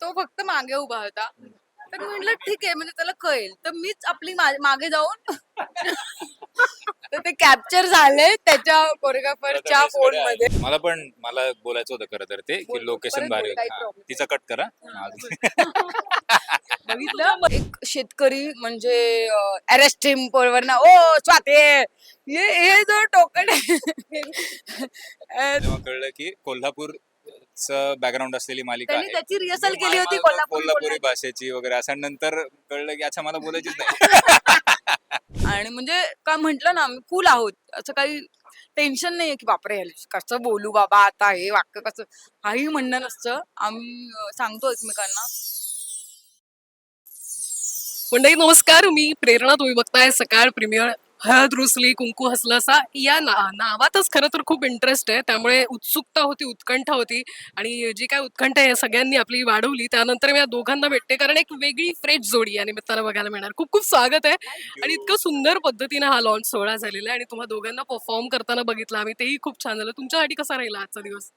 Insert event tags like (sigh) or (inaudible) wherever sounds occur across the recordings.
तो फक्त मागे उभा होता. तर मी म्हटलं ठीक आहे म्हणजे त्याला कळेल. तर मीच आपली मा- मागे जाऊन (laughs) तर ते कॅप्चर झाले त्याच्या कोरिओग्राफरच्या फोनमध्ये. मला पण मला बोलायचं होतं खरं तर ते बोल, की बोल. लोकेशन परत भारी बोल, काही होतं. हा, problem तिचा कट करा. (laughs) बघितलं? एक शेतकरी म्हणजे अरेस्ट वर ना ओ स्वाते हे हे जो टोकन आहे. अं, तेव्हा कळलं की कोल्हापूर बॅकग्राऊंड असलेली मालिका त्यांनी आहे. त्याची रिहर्सल म्हणजे केली होती मला कोल्हापूर कोल्हापुरी भाषेची. वगैरे असं नंतर कळलं की अच्छा मला बोलायचीच नाही. (laughs) आणि म्हणजे काय म्हंटल ना आम्ही कूल आहोत. असं काही टेन्शन नाहीये की बापरे ह्याला कसं बोलू बाबा आता हे वाक्य कसं? काही म्हणणं नसतं. आम्ही अं, सांगतो एकमेकांना. मंडळी नमस्कार. मी प्रेरणा तुम्ही बघताय सकाळ प्रीमियर हळद रुसली कुंकू हसलं असा या ना नावातच खरं तर खूप इंटरेस्ट आहे. त्यामुळे उत्सुकता होती उत्कंठा होती आणि जी काय उत्कंठा आहे सगळ्यांनी आपली वाढवली. त्यानंतर मी या दोघांना भेटते कारण एक वेगळी फ्रेश जोडी या निमित्तानं बघायला मिळणार. खूप खूप स्वागत आहे. आणि इतकं सुंदर पद्धतीनं हा लॉन्च सोहळा झालेला आहे आणि तुम्हा दोघांना परफॉर्म करताना बघितलं आम्ही. तेही खूप छान झालं. तुमच्यासाठी कसा राहिला आजचा दिवस?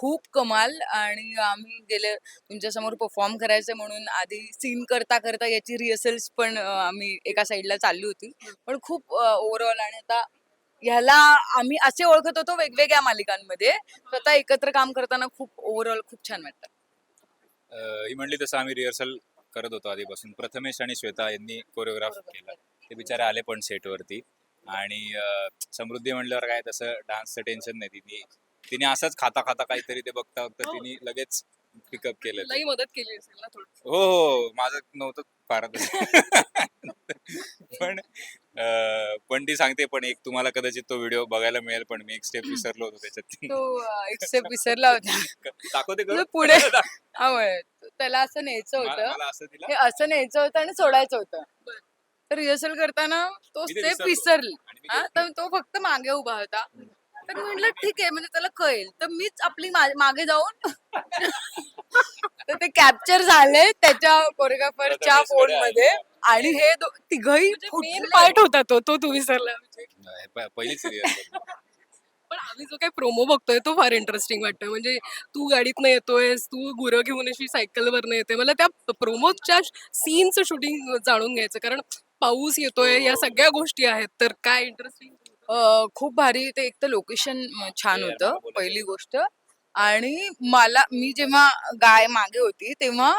खूप कमाल आणि आम्ही गेले तुमच्यासमोर परफॉर्म करायचं म्हणून आधी सीन करता करता याची रिहर्सल्स पण आम्ही एका साईडला चालली होती. पण खूप ओव्हरऑल आणि आता ह्याला आम्ही असे ओळखत होतो वेगवेगळ्या मालिकांमध्ये. तर आता एकत्र काम करताना खूप ओव्हरऑल खूप छान वाटतं. ही म्हणली तसं आम्ही रिहर्सल करत होतो आधीपासून. प्रथमेश आणि श्वेता यांनी कोरिओग्राफ केलं. ते बिचारे आले पण सेटवरती आणि समृद्धी म्हणल्यावर काय तसं डान्सचं टेन्शन नाही तिने तिने असंच खाता खाता काहीतरी ते बघता बघता हो. तिने लगेच पिकअप केलं. तुलाही मदत केली असेल ना थोडी हो हो माझं नव्हतं फार (laughs) पण अं, पण ती सांगते पण एक तुम्हाला कदाचित तो व्हिडिओ बघायला मिळेल पण मी एक स्टेप (laughs) विसरलो होतो त्याच्यात. तो एक स्टेप विसरला होता. (laughs) दाखवते म्हणजे? पुढे हा. त्याला असं न्यायचं होतं. मला असं तिला हे असं न्यायचं होतं आणि सोडायचं होतं. तर रिहर्सल करताना तो मी ते स्टेप विसरलो. विसरला. आणि मी हा ते- तर तो फक्त मागे उभा होता. तर मी म्हटलं ठीक आहे म्हणजे त्याला कळेल. तर मीच आपली मा- मागे जाऊन (laughs) तर ते कॅप्चर झाले त्याच्या कोरिओग्राफरच्या फोनमध्ये. आणि हे दो- तिघही मेन. पार्ट होता तो तो तू विसरला म्हणजे. नाही, प- पहिलीच रिहर्सल पण आम्ही जो काही प्रोमो बघतोय तो फार इंटरेस्टिंग वाटतोय. म्हणजे तू गाडीतनं येतोयस तू गुरं घेऊन अशी सायकलवरनं येते मला त्या प्रोमोच्या सीनचं शूटिंग जाणून घ्यायचं कारण पाऊस येतोय या सगळ्या गोष्टी आहेत. तर काय इंटरेस्टिंग खूप भारी ते एक तर लोकेशन छान होतं पहिली गोष्ट. आणि मला मी जेव्हा गाय मागे होती तेव्हा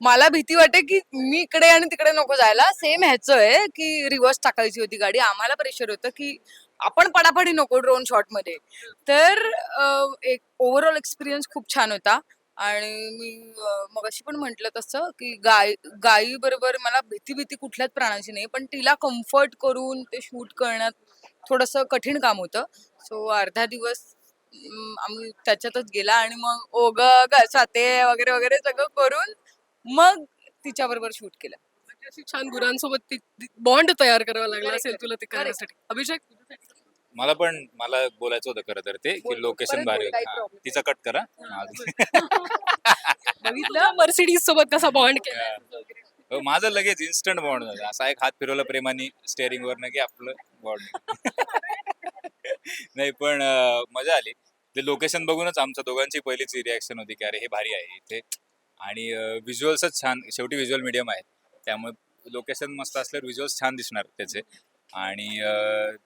मला भीती वाटे की मी इकडे आणि तिकडे नको जायला. सेम ह्याचं आहे की रिव्हर्स टाकायची होती गाडी. आम्हाला प्रेशर होतं की आपण पडापडी नको ड्रोन शॉटमध्ये. तर एक ओव्हरऑल एक्सपिरियन्स खूप छान होता. आणि मी मग अशी पण म्हंटल तसं की गाय गायी बरोबर मला भीती भीती कुठल्याच प्राण्याची नाही पण तिला कम्फर्ट करून ते शूट करण्यात थोडस कठीण काम होतं. सो अर्धा दिवस आम्ही त्याच्यातच गेला आणि मग ओग साते वगैरे वगैरे सगळं करून मग तिच्या बरोबर शूट केलं. म्हणजे अशी छान गुरांसोबत बॉन्ड तयार करावा लागला असेल तुला ते. करण्यासाठी. अभिषेक? मला पण मला बोलायचं होतं खरं तर ते. की लोकेशन भारी होतं. तिचा कट करा. (laughs) बघितलं मर्सिडीज सोबत कसा बॉन्ड केला. हो, माझं लगेच इन्स्टंट बॉन्ड झालं. असा एक हात फिरवला प्रेमाने स्टेअरिंग वरनं की आपलं बॉन्ड नाही पण अं, मजा आली. ते लोकेशन बघूनच आमच्या दोघांची पहिलीच रिॲक्शन होती की अरे हे भारी आहे इथे. आणि व्हिज्युअल्सच छान शेवटी व्हिज्युअल मीडियम आहे त्यामुळे लोकेशन मस्त असल्यावर व्हिज्युअल्स छान दिसणार त्याचे. आणि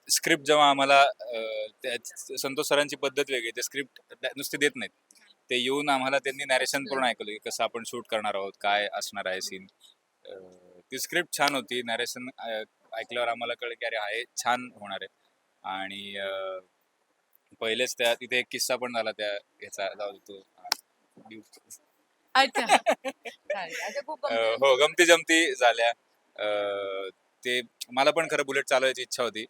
स्क्रिप्ट जेव्हा आम्हाला अं, त्या- संतोष सरांची पद्धत वेगळी. ते स्क्रिप्ट नुसते देत नाहीत. ते येऊन आम्हाला त्यांनी नॅरेशन पूर्ण ऐकलं की कसं आपण शूट करणार आहोत काय असणार आहे सीन ती स्क्रिप्ट छान होती. नॅरेशन ऐकल्यावर आम्हाला कळलं की अरे हा हे छान होणार आहे. आणि अं, पहिलेच त्या तिथे एक किस्सा पण झाला त्या ह्याचा जाऊ दे तो. हा, ड्यूक. अच्छा. (laughs) चालेल. आता खूप अं, गमतीदार हो गमती जमती झाल्या. अं, ते मला पण खरं बुलेट चालवायची इच्छा होती.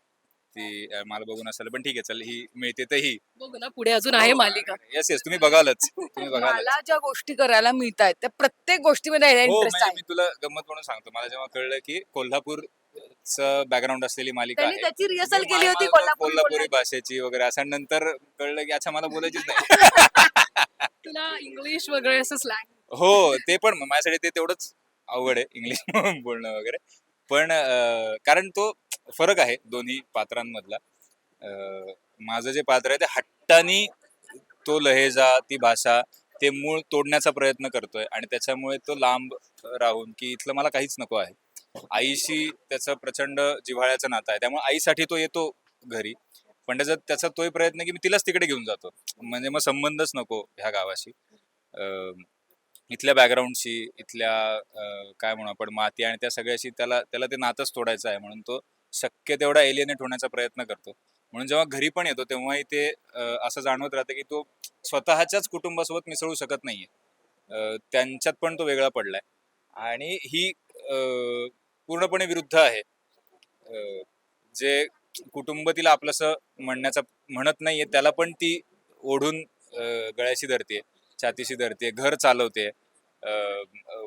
ती अं, मला बघून असेल पण ठीक आहे चल ही मिळते तर ही. बघू ना पुढे अजून आहे मालिका. येस येस तुम्ही बघालच. तुम्ही बघालच. मला ज्या गोष्टी करायला मिळत आहेत त्या प्रत्येक गोष्टीमध्ये हो इंटरेस्ट म्हणजे आहे. मी तुला गंमत म्हणून सांगतो. मला जेव्हा कळलं की कोल्हापूर बॅकग्राऊंड असलेली मालिका त्यांनी आहे. त्याची रिहर्सल म्हणजे केली होती मला कोल्हापुरी कोल्हापुरी भाषेची वगैरे. असं नंतर कळलं की अच्छा मला बोलायचीच नाही. तुला इंग्लिश वगैरे असं स्लॅंग हो ते पण माझ्यासाठी ते तेवढंच अवघड आहे इंग्लिश (laughs) बोलणं वगैरे. पण अं, कारण तो फरक आहे दोन्ही पात्रांमधला. अं, माझं जे पात्र आहे ते हट्टानी तो लहेजा ती भाषा ते मूळ तोडण्याचा प्रयत्न करतोय. आणि त्याच्यामुळे तो लांब राहून की इथलं मला काहीच नको आहे. आईशी त्याचं प्रचंड जिव्हाळ्याचं नातं आहे. त्यामुळे आईसाठी तो येतो घरी. पण त्याचा त्याचा तोही प्रयत्न की मी तिलाच तिकडे घेऊन जातो. म्हणजे मग संबंधच नको ह्या गावाशी. अं, इथल्या बॅकग्राऊंडशी इथल्या काय म्हणू आपण माती आणि त्या सगळ्याशी त्याला त्याला ते नातंच तोडायचं आहे म्हणून तो शक्य तेवढा एलियनेट होण्याचा प्रयत्न करतो. म्हणून जेव्हा घरी पण येतो तेव्हाही ते असं जाणवत राहतं की तो स्वतःच्याच कुटुंबासोबत मिसळू शकत नाहीये. त्यांच्यात पण तो वेगळा पडलाय. आणि ही पूर्णपणे विरुद्ध आहे. जे कुटुंब तिला आपलंसं म्हणण्याचा म्हणत नाहीये त्याला पण ती ओढून गळ्याशी धरते छातीशी धरते घर चालवते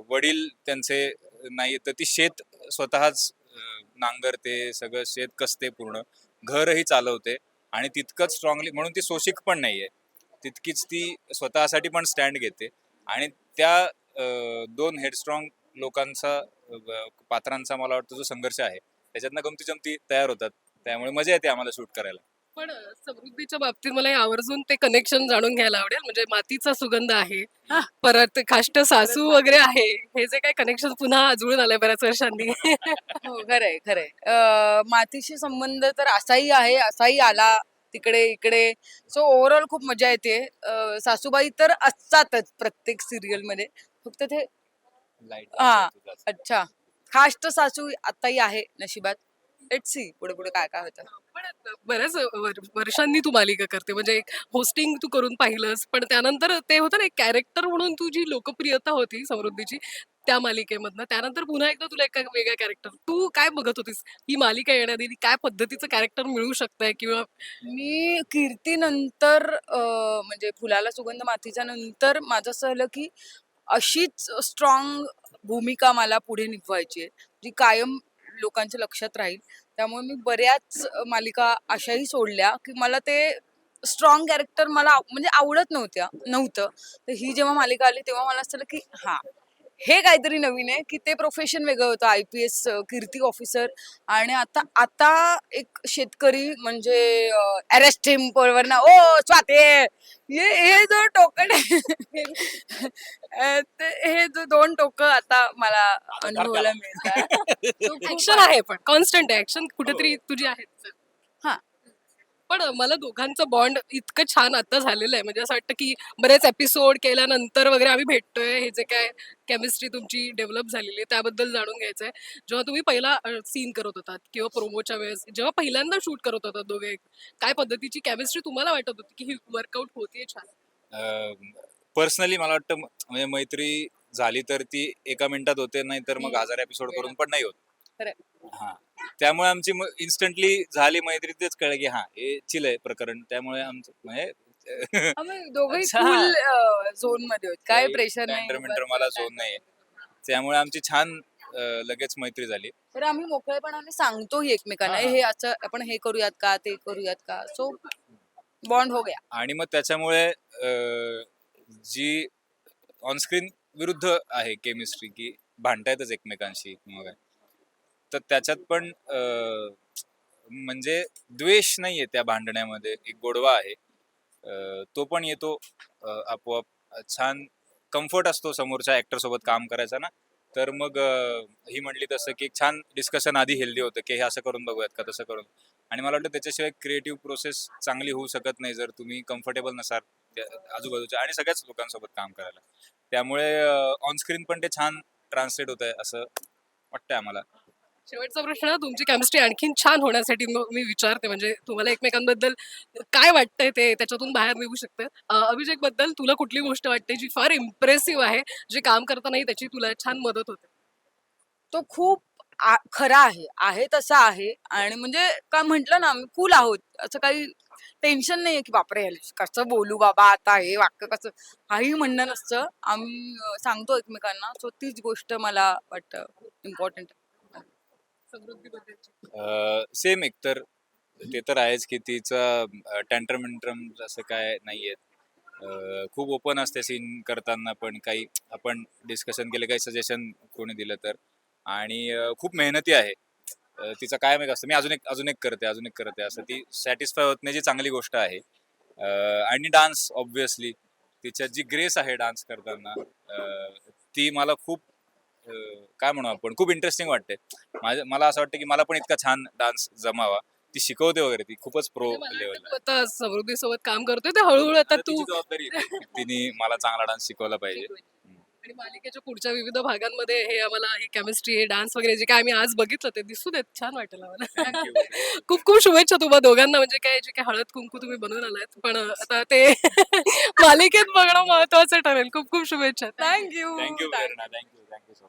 वडील त्यांचे नाही तर ती शेत स्वतःच नांगरते सगळं शेत कसते पूर्ण घरही चालवते आणि तितकंच स्ट्रॉंगली म्हणून ती सोशिक पण नाहीये. तितकीच ती स्वतःसाठी पण स्टँड घेते आणि त्या दोन हेडस्ट्रॉंग लोकांचा पात्रांचा मला वाटतं जो संघर्ष आहे त्याच्यातनं गमती जमती तयार होतात. त्यामुळे मजा येते आम्हाला शूट करायला. पण समृद्धीच्या बाबतीत मला आवर्जून ते कनेक्शन जाणून घ्यायला आवडेल. म्हणजे मातीचा सुगंध आहे परत ते खाष्ट सासू वगैरे आहे हे जे काही कनेक्शन पुन्हा जुळून आलंय बऱ्याच वर्षांनी. (laughs) हो खरंय खरंय. अं, मातीशी संबंध तर असाही आहे असाही आला तिकडे इकडे. सो ओव्हरऑल खूप मजा येते. सासूबाई तर असतातच प्रत्येक सिरियलमध्ये. फक्त ते हा. अच्छा. खास तर सासू आताही आहे नशिबात. लेट सी पुढे पुढे काय काय होतं. पण बऱ्याच वर- वर्षांनी तू मालिका करते. म्हणजे होस्टिंग तू करून पाहिलंस पण त्यानंतर ते होतं ना एक कॅरेक्टर म्हणून तुझी लोकप्रियता होती समृद्धीची त्या मालिकेमधनं त्यानंतर पुन्हा एकदा तुला एका वेगळ्या कॅरेक्टर तू काय बघत होतीस? ही मालिका येण्याआधी काय पद्धतीचं कॅरेक्टर मिळू शकतंय? किंवा मी कीर्तीनंतर अं, म्हणजे फुलाला सुगंध मातीच्या नंतर माझं असं झालं की अशीच स्ट्रॉंग भूमिका मला पुढे निभवायची आहे जी कायम लोकांच्या लक्षात राहील. त्यामुळे मी बऱ्याच मालिका अशाही सोडल्या की मला ते स्ट्रॉंग कॅरेक्टर मला म्हणजे आवडत नव्हत्या नव्हतं. तर ही जेव्हा मालिका आली तेव्हा मला असं की हा हे काहीतरी नवीन आहे की ते प्रोफेशन वेगळं होतं. I P S Kirti officer आणि आता आता एक शेतकरी म्हणजे अरेस्ट वर ना ओ स्वाते हे हे जो टोकन हे जो दोन टोक आता मला अनुभवायला मिळतात. (laughs) ऍक्शन आहे पण कॉन्स्टंट आहे. ऍक्शन कुठेतरी तुझी आहे. हा. पण मला दोघांचं बॉन्ड इतकं छान आता झालेलं आहे. म्हणजे असं वाटतं की बरेच एपिसोड केल्यानंतर वगैरे आम्ही भेटतोय. हे जे काय केमिस्ट्री तुमची डेव्हलप झालेली आहे त्याबद्दल जाणून घ्यायचंय. जेव्हा तुम्ही पहिला सीन करत होतात किंवा प्रोमोच्या वेळेस जेव्हा पहिल्यांदा शूट करत होतात दोघे काय पद्धतीची केमिस्ट्री तुम्हाला वाटत होती की ही वर्कआउट होतीये छान? पर्सनली मला वाटतं म्हणजे मैत्री झाली तर ती एका मिनिटात होते नाही तर मग. हजार एपिसोड करून पण नाही होत. हा. त्यामुळे आमची इन्स्टंटली झाली मैत्री तेच कळलं की हा हे चिल आहे प्रकरण. त्यामुळे आमचं म्हणजे (laughs) अच्छा. झोनमध्ये होत. काय प्रेशर नाही मला झोन नाही त्यामुळे आमची छान अं, लगेच मैत्री झाली. तर आम्ही मोकळेपणाने सांगतोही एकमेकांना हा, हा. हे असं आपण हे करूयात का ते करूयात का? सो बॉन्ड हो गया. आणि मग त्याच्यामुळे अं, जी ऑनस्क्रीन विरुद्ध आहे केमिस्ट्री की भांडतायतच एकमेकांशी काय तर त्याच्यात पण म्हणजे द्वेष नाहीये त्या भांडण्यामध्ये. एक गोडवा आहे. तो पण येतो आपोआप. छान कम्फर्ट असतो समोरच्या ऍक्टर सोबत काम करायचा ना. तर मग ही म्हणली तसं की एक छान डिस्कशन आधी हेल्दी होतं की हे असं करून बघूयात का तसं करून. आणि मला वाटतं त्याच्याशिवाय क्रिएटिव्ह प्रोसेस चांगली होऊ शकत नाही जर तुम्ही कम्फर्टेबल नसाल आजूबाजूच्या आणि सगळ्याच लोकांसोबत काम करायला. त्यामुळे ऑनस्क्रीन पण ते छान ट्रान्सलेट होत आहे असं वाटतंय आम्हाला. शेवटचा प्रश्न तुमची केमिस्ट्री आणखीन छान होण्यासाठी मी विचारते म्हणजे तुम्हाला एकमेकांबद्दल काय वाटतंय ते त्याच्यातून बाहेर निघू शकतं. अभिषेकबद्दल तुला कुठली गोष्ट वाटते जी फार इम्प्रेसिव्ह आहे जे काम करतानाही त्याची तुला छान मदत होते? तो खूप आ- खरा आहे आहे तसा आहे. आणि म्हणजे काय म्हंटल ना आम्ही कूल आहोत. असं काही टेन्शन नाहीये की बापरे ह्याला कसं बोलू बाबा आता हे वाक्य कसं? काही म्हणणं नसतं. आम्ही अं, सांगतो एकमेकांना. सो तीच गोष्ट मला वाटतं इम्पॉर्टंट सेम एकतर ते तर आहेच की तिचं टँट्रम असं काय नाहीये. खूप ओपन असते सीन करताना पण काही आपण डिस्कशन केलं काही सजेशन कोणी दिलं तर. आणि खूप मेहनती आहे. तिचं काय माहिती असतं. मी अजून एक अजून एक करते अजून एक करते. असं ती सॅटिस्फाय होत नाही जी चांगली गोष्ट आहे. आणि डान्स ऑब्विसली तिच्यात जी ग्रेस आहे डान्स करताना ती मला खूप काय म्हणू आपण? खूप इंटरेस्टिंग वाटते मला असं वाटतं की मला पण इतका छान डान्स जमावा. ती शिकवते वगैरे ती खूपच प्रो लेवलला आता समृद्धी सोबत काम करतोय तर हळूहळू आता तू जबाबदारी आहे तिने मला चांगला डान्स शिकवला पाहिजे. आणि मालिकेच्या पुढच्या विविध भागांमध्ये हे आम्हाला ही केमिस्ट्री हे डान्स वगैरे जे काय आम्ही आज बघितलं ते दिसू देत छान वाटेल आम्हाला. Thank you. (laughs) खूप खूप शुभेच्छा तुम्हा दोघांना. म्हणजे काय जे काय हळद कुंकू तुम्ही बनवून आलात. पण आता ते (laughs) मालिकेत बघणं महत्वाचं ठरेल. खूप खूप शुभेच्छा. Thank you thank you thank you